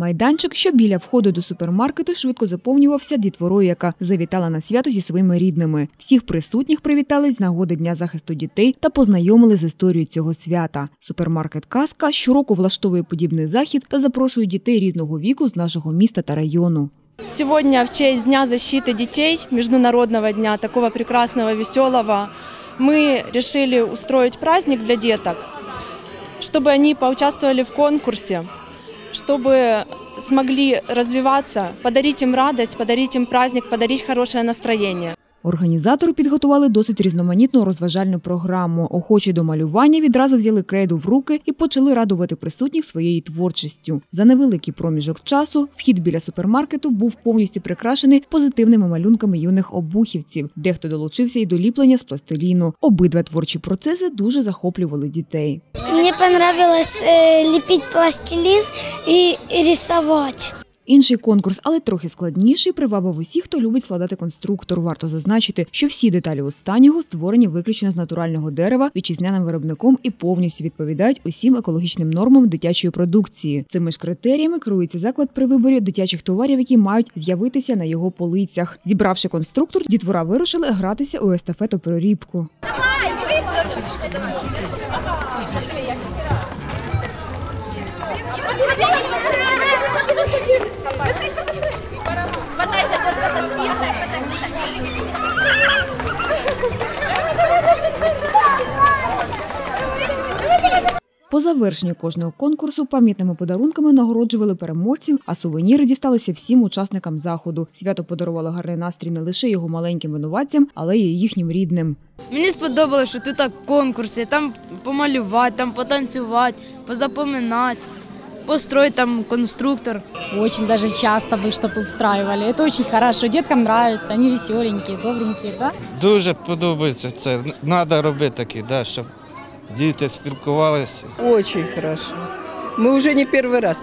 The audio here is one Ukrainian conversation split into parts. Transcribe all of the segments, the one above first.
Майданчик, що біля входу до супермаркету, швидко заповнювався дітворою, яка завітала на свято зі своїми рідними. Всіх присутніх привітали з нагоди Дня захисту дітей та познайомили з історією цього свята. Супермаркет Казка щороку влаштовує подібний захід та запрошує дітей різного віку з нашого міста та району. Сегодня в честь Дня защиты детей, Международного дня, такого прекрасного, веселого, мы решили устроить праздник для деток, чтобы они поучаствовали в конкурсе, чтобы смогли развиваться, подарить им радость, подарить им праздник, подарить хорошее настроение. Організатори підготували досить різноманітну розважальну програму. Охочі до малювання відразу взяли крейду в руки і почали радувати присутніх своєю творчістю. За невеликий проміжок часу вхід біля супермаркету був повністю прикрашений позитивними малюнками юних обухівців. Дехто долучився і до ліплення з пластиліну. Обидва творчі процеси дуже захоплювали дітей. Мне понравилось э, лепить пластилин и рисовать. Інший конкурс, але трохи складніший, привабив усіх, хто любить складати конструктор. Варто зазначити, що всі деталі останнього створені виключно з натурального дерева вітчизняним виробником і повністю відповідають усім екологічним нормам дитячої продукції. Цими ж критеріями керується заклад при виборі дитячих товарів, які мають з'явитися на його полицях. Зібравши конструктор, дітвора вирушили гратися у естафету прорібку. Je Aha, czyli jak По завершенню кожного конкурсу пам'ятними подарунками нагороджували переможців, а сувеніри дісталися всім учасникам заходу. Свято подарувало гарний настрій не лише його маленьким винуватцям, але й їхнім рідним. Мені сподобалося, що тут так конкурси, там помалювати, там потанцювати, позапоминати, построїти там конструктор. Очень даже часто бы, чтобы устраивали. Это очень хорошо. Деткам нравится, они веселенькие, добренькие, да? Дуже подобається це. Треба робити такі, да, щоб діти спілкувалися. Очень хорошо. Мы уже не первый раз.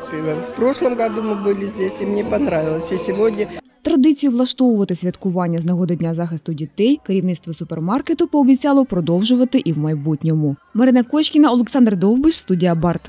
В прошлом году мы были здесь, и мне понравилось. И сегодня Традицію влаштовувати святкування з нагоди Дня захисту дітей керівництво супермаркету пообіцяло продовжувати і в майбутньому. Марина Кочкіна, Олександр Довбиш, студія Барт.